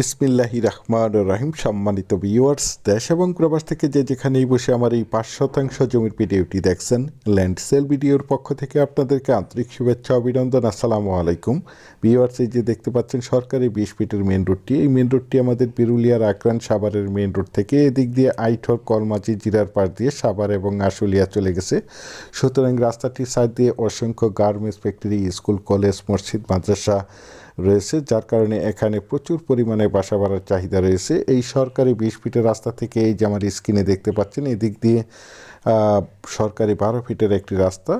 বিসমিল্লাহি রহমান রাহিম, সম্মানিত ভিউয়ার্স দেশ এবং প্রবাস থেকে যে যেখানেই বসে আমার এই পাঁচ শতাংশ জমির ভিডিওটি দেখছেন, ল্যান্ড সেল ভিডিওর পক্ষ থেকে আপনাদেরকে আন্তরিক শুভেচ্ছা, অভিনন্দন, আসসালামু আলাইকুম। ভিউয়ার্স এই যে দেখতে পাচ্ছেন, সরকারি বিশ ফিটের মেন রোডটি এই মেন রোডটি আমাদের বিরুলিয়ার আক্রান সাভারের মেন রোড থেকে এদিক দিয়ে আইঠর কলমাচি জিরার পাশ দিয়ে সাভার এবং আশুলিয়া চলে গেছে। সুতরাং রাস্তাটির সাইড দিয়ে অসংখ্য গার্মেন্টস ফ্যাক্টরি স্কুল কলেজ মসজিদ, মাদ্রাসা রয়েছে, যার কারণে এখানে প্রচুর পরিমাণে বাসা বাড়ার চাহিদা রয়েছে। এই সরকারি বিশ ফিটের রাস্তা থেকে এই যে আমার স্ক্রিনে দেখতে পাচ্ছেন, এদিক দিয়ে সরকারি বারো ফিটের একটি রাস্তা।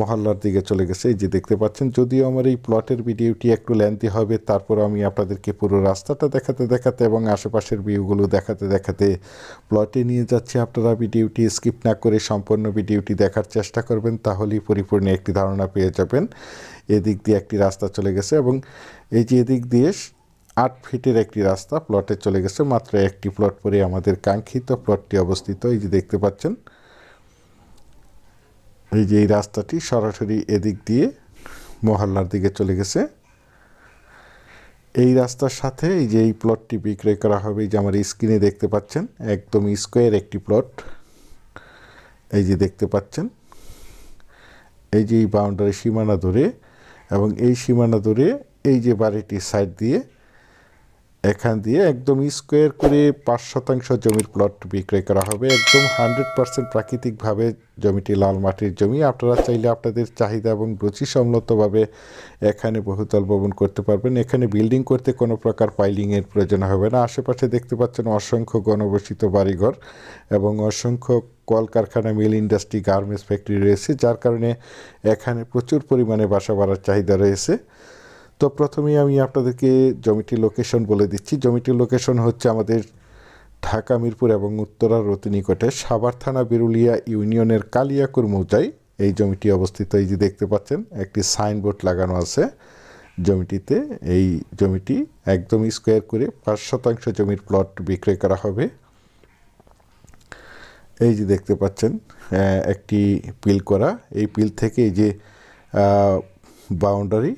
মহল্লার দিকে চলে গেছে। এই যে দেখতে পাচ্ছেন, যদিও আমার এই প্লটের ভিডিওটি একটু লেন্থি হবে, তারপর আমি আপনাদেরকে পুরো রাস্তাটা দেখাতে দেখাতে এবং আশেপাশের ভিউগুলো দেখাতে দেখাতে প্লটে নিয়ে যাচ্ছি। আপনারা ভিডিওটি স্কিপ না করে সম্পূর্ণ ভিডিওটি দেখার চেষ্টা করবেন, তাহলেই পরিপূর্ণ একটি ধারণা পেয়ে যাবেন। এদিক দিয়ে একটি রাস্তা চলে গেছে এবং এই যে এদিক দিয়ে আট ফিটের একটি রাস্তা প্লটে চলে গেছে, মাত্র একটি প্লট পরে আমাদের কাঙ্ক্ষিত প্লটটি অবস্থিত। এই যে দেখতে পাচ্ছেন এই যে এই রাস্তাটি সরাসরি এদিক দিয়ে মহল্লার দিকে চলে গেছে। এই রাস্তার সাথে এই যে এই প্লটটি বিক্রয় করা হবে, এই যে আমার স্ক্রিনে দেখতে পাচ্ছেন, একদম স্কোয়ার একটি প্লট এই যে দেখতে পাচ্ছেন, এই যে এই বাউন্ডারি সীমানা ধরে এবং এই সীমানা ধরে এই যে বাড়িটির সাইড দিয়ে এখান দিয়ে একদম স্কোয়ার করে পাঁচ শতাংশ জমির প্লট বিক্রয় করা হবে। একদম হান্ড্রেড পার্সেন্ট প্রাকৃতিকভাবে জমিটি লাল মাটির জমি। আপনারা চাইলে আপনাদের চাহিদা এবং রুচিসম্মতভাবে এখানে বহুতল ভবন করতে পারবেন। এখানে বিল্ডিং করতে কোনো প্রকার পাইলিংয়ের প্রয়োজন হবে না। আশেপাশে দেখতে পাচ্ছেন অসংখ্য গণবসিত বাড়িঘর এবং অসংখ্য কলকারখানা মিল ইন্ডাস্ট্রি গার্মেন্টস ফ্যাক্টরি রয়েছে, যার কারণে এখানে প্রচুর পরিমাণে বাসা বাড়ার চাহিদা রয়েছে। তো প্রথমেই আমি আপনাদেরকে জমিটির লোকেশন বলে দিচ্ছি। জমিটির লোকেশন হচ্ছে আমাদের ঢাকা, মিরপুর এবং উত্তরা রতি নিকটে সাভার থানা বিরুলিয়া ইউনিয়নের কালিয়াকুর মৌজায় এই জমিটি অবস্থিত। এই যে দেখতে পাচ্ছেন, একটি সাইনবোর্ড লাগানো আছে জমিটিতে। এই জমিটি একদম স্কোয়ার করে পাঁচ শতাংশ জমির প্লট বিক্রয় করা হবে। এই যে দেখতে পাচ্ছেন একটি পিল করা। এই পিল থেকে এই যে বাউন্ডারি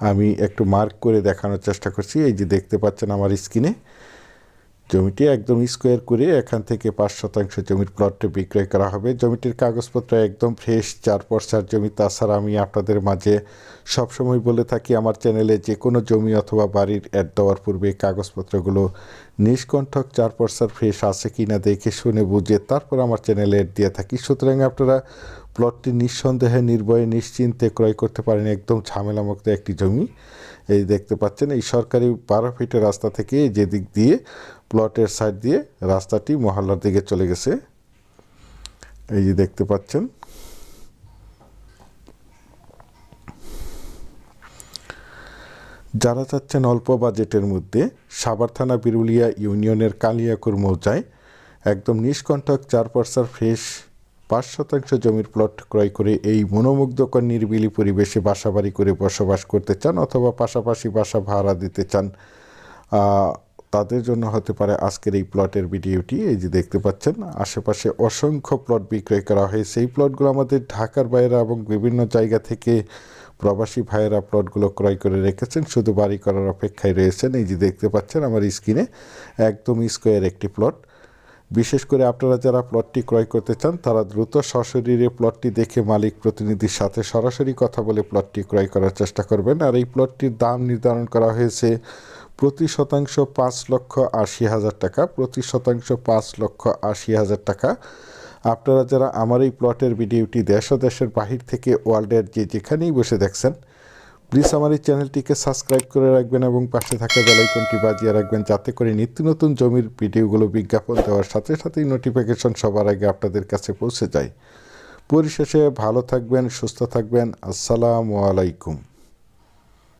আমি একটু মার্ক করে দেখানোর চেষ্টা করছি। এই যে দেখতে পাচ্ছেন আমার স্ক্রিনে জমিটি একদম স্কোয়ার করে এখান থেকে পাঁচ শতাংশ জমির প্লটটি বিক্রয় করা হবে। জমিটির কাগজপত্র একদম ফ্রেশ চার পর্সার জমি। তাছাড়া আমি আপনাদের মাঝে সবসময় বলে থাকি, আমার চ্যানেলে যে কোনো জমি অথবা বাড়ির অ্যাড দেওয়ার পূর্বে কাগজপত্রগুলো নিষ্কণ্ঠক চার পর্সার ফ্রেশ আছে কি না দেখে শুনে বুঝে তারপর আমার চ্যানেলে অ্যাড দিয়ে থাকি। সুতরাং আপনারা প্লটটি নিঃসন্দেহে নির্ভয়ে নিশ্চিন্তে ক্রয় করতে পারেন একদম ঝামেলামুক্ত একটি জমি। এই দেখতে পাচ্ছেন, এই সরকারি বারো ফিটের রাস্তা থেকে যে দিক দিয়ে, প্লটের সাইড দিয়ে রাস্তাটি মহল্লার দিকে চলে গেছে। এই যে দেখতে পাচ্ছেন। যারা চাচ্ছেন অল্প বাজেটের মধ্যে, সাভার থানা বিরুলিয়া ইউনিয়নের কালিয়াকুর মৌজায় একদম নিষ্কণ্ঠক চার পার্সার ফ্রেশ পাঁচ শতাংশ জমির প্লট ক্রয় করে এই মনোমুগ্ধকর নির্বিলি পরিবেশে বাসাবাড়ি করে বসবাস করতে চান অথবা পাশাপাশি বাসা ভাড়া দিতে চান তাদের জন্য হতে পারে আজকের এই প্লটের ভিডিওটি। এই যে দেখতে পাচ্ছেন, আশেপাশে অসংখ্য প্লট বিক্রয় করা হয়েছে। এই প্লটগুলো আমাদের ঢাকার বাইরে এবং বিভিন্ন জায়গা থেকে প্রবাসী ভাইয়েরা প্লটগুলো ক্রয় করে রেখেছেন। শুধু বাড়ি করার অপেক্ষায় রয়েছেন। এই যে দেখতে পাচ্ছেন, আমার স্ক্রিনে একদম স্কোয়ার একটি প্লট বিশেষ করে আপনারা যারা প্লটটি ক্রয় করতে চান, তারা দ্রুত সশরীরে প্লটটি দেখে মালিক প্রতিনিধির সাথে সরাসরি কথা বলে প্লটটি ক্রয় করার চেষ্টা করবেন। আর এই প্লটটির দাম নির্ধারণ করা হয়েছে প্রতি শতাংশ পাঁচ লক্ষ আশি হাজার টাকা। প্রতি শতাংশ পাঁচ লক্ষ আশি হাজার টাকা। আপনারা যারা আমার এই প্লটের ভিডিওটি দেশ ও দেশের বাহির থেকে ওয়ার্ল্ডের যে যেখানেই বসে দেখছেন প্লিজ আমার এই চ্যানেলটিকে সাবস্ক্রাইব করে রাখবেন এবং পাশে থাকা বেলাইকনটি বাজিয়ে রাখবেন যাতে করে নিত্য নতুন জমির ভিডিওগুলো বিজ্ঞাপন দেওয়ার সাথে সাথেই নোটিফিকেশন সবার আগে আপনাদের কাছে পৌঁছে যায়। পরিশেষে ভালো থাকবেন, সুস্থ থাকবেন। আসসালামু আলাইকুম।